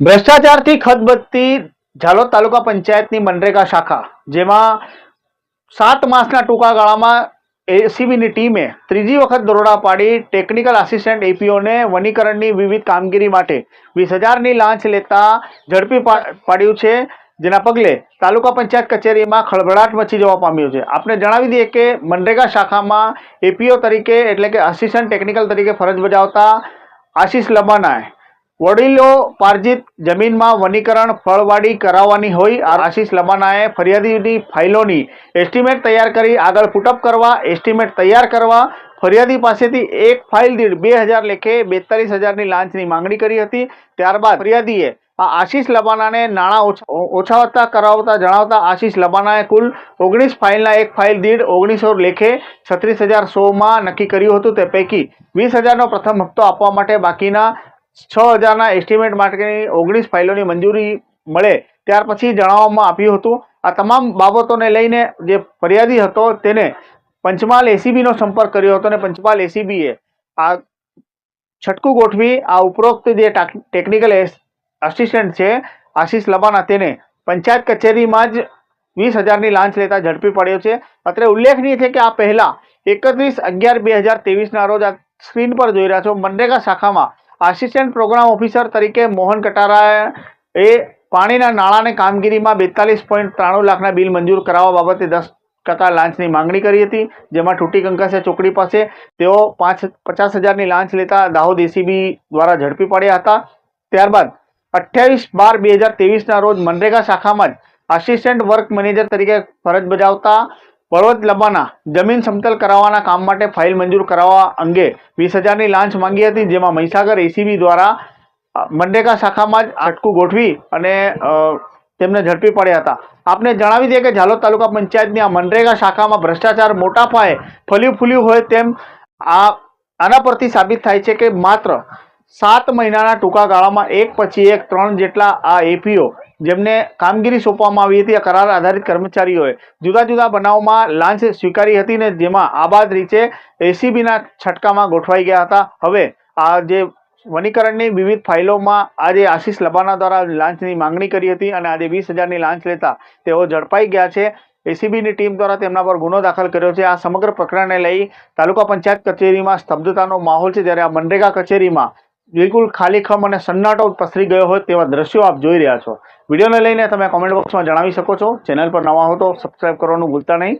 ભ્રષ્ટાચારથી ખતબત્તી ઝાલોદ તાલુકા પંચાયતની મનરેગા શાખા, જેમાં સાત માસના ટૂંકા ગાળામાં એસીબીની ટીમે ત્રીજી વખત દરોડા પાડી ટેકનિકલ આસિસ્ટન્ટ એપીઓને વનીકરણની વિવિધ કામગીરી માટે વીસ હજારની લાંચ લેતા ઝડપી પાડ્યું છે, જેના પગલે તાલુકા પંચાયત કચેરીમાં ખળભળાટ મચી જવા પામ્યો છે. આપણે જણાવી દઈએ કે મનરેગા શાખામાં એપીઓ તરીકે એટલે કે આસિસ્ટન્ટ ટેકનિકલ તરીકે ફરજ બજાવતા આશિષ લબાનાએ વડીલો પાર્જિત જમીનમાં વનીકરણ ફળવાડી કરાવવાની હોય આશીષ લબાનાએ ફરિયાદીની ફાઇલોની એસ્ટિમેટ તૈયાર કરી આગળ પુટઅપ કરવા, એસ્ટિમેટ તૈયાર કરવા ફરિયાદી પાસેથી એક ફાઇલ દીઠ બે હજાર લેખે બેતાલીસ હજારની લાંચની માંગણી કરી હતી. ત્યારબાદ ફરિયાદીએ આ આશીષ લબાનાને નાણાં ઓછા ઓછાવતા કરાવતા જણાવતા આશીષ લબાનાએ કુલ ઓગણીસ ફાઇલના એક ફાઇલ દીઠ ઓગણીસો લેખે છત્રીસ હજાર સોમાં નક્કી કર્યું હતું. તે પૈકી વીસ હજારનો પ્રથમ હપ્તો આપવા માટે બાકીના છ હજારના એસ્ટિમેટ માટેની ઓગણીસ ફાઇલોની મંજૂરી મળે ત્યાર પછી જણાવવામાં આવ્યું હતું, આ તમામ બાબતોને લઈને જે ફરિયાદી હતો તેને પંચમહાલ એસીબીનો સંપર્ક કર્યો હતો અને પંચમહાલ એસીબીએ આ છટકું ગોઠવી આ ઉપરોક્ત જે ટાક- ટેકનિકલ આસિસ્ટન્ટ છે, આશીષ લબાના, તેને પંચાયત કચેરીમાં જ વીસ હજારની લાંચ લેતા ઝડપી પડ્યો છે. અત્રે ઉલ્લેખનીય છે કે આ પહેલાં એકત્રીસ અગિયાર બે હજાર ત્રેવીસના રોજ આ સ્ક્રીન પર જોઈ રહ્યા છો. મનરેગા શાખામાં આસિસ્ટન્ટ પ્રોગ્રામ ઓફિસર તરીકે મોહન કટારા એ પાણીના નાણાંની કામગીરીમાં બેતાલીસ પોઈન્ટ ત્રાણું લાખના બિલ મંજૂર કરાવવા બાબતે દસ ટકા લાંચની માંગણી કરી હતી. જેમાં ટૂટી કંકાસે ચોકડી પાસે તેઓ પાંચ પચાસ હજારની લાંચ લેતા દાહોદ એસીબી દ્વારા ઝડપી પડ્યા હતા. ત્યારબાદ અઠ્યાવીસ બાર બે હજાર ત્રેવીસના રોજ મનરેગા શાખામાં જ આસિસ્ટન્ટ વર્ક મેનેજર તરીકે ફરજ બજાવતા બળવંત લંબાના, જમીન સમતલ કરાવવાના કામ માટે ફાઇલ મંજૂર કરાવવા અંગે વીસ હજારની લાંચ માંગી હતી, જેમાં મહીસાગર એસીબી દ્વારા મંડેકા શાખામાં જ અટકું ગોઠવી અને તેમને ઝડપી પડ્યા હતા. આપને જણાવી દઈએ કે ઝાલોદ તાલુકા પંચાયતની આ મનરેગા શાખામાં ભ્રષ્ટાચાર મોટા પાયે ફલ્યું ફૂલ્યું હોય તેમ આ, આના પરથી સાબિત થાય છે કે માત્ર સાત મહિનાના ટૂંકા ગાળામાં એક પછી એક ત્રણ જેટલા આ એપીઓ જેમને કામગીરી સોંપવામાં આવી હતી, આ કરાર આધારિત કર્મચારીઓએ જુદા જુદા બનાવમાં લાંચ સ્વીકારી હતી ને જેમાં આબાદ રીતે એસીબીના છટકામાં ગોઠવાઈ ગયા હતા. હવે આ જે વનીકરણની વિવિધ ફાઇલોમાં આજે આશીષ લબાના દ્વારા લાંચની માંગણી કરી હતી અને આજે વીસ હજારની લાંચ લેતા તેઓ ઝડપાઈ ગયા છે. એસીબીની ટીમ દ્વારા તેમના પર ગુનો દાખલ કર્યો છે. આ સમગ્ર પ્રકરણને લઈ તાલુકા પંચાયત કચેરીમાં સ્તબ્ધતાનો માહોલ છે. જ્યારે આ મનરેગા કચેરીમાં બિલકુલ ખાલીખમ અને સન્નાટો પસરી ગયો હોય તેવા દ્રશ્યો આપ જોઈ રહ્યા છો. વિડીયોને લઈને તમે કોમેન્ટ બોક્સમાં જણાવી શકો છો. ચેનલ પર નવા હો તો સબસ્ક્રાઈબ કરવાનું ભૂલતા નહીં.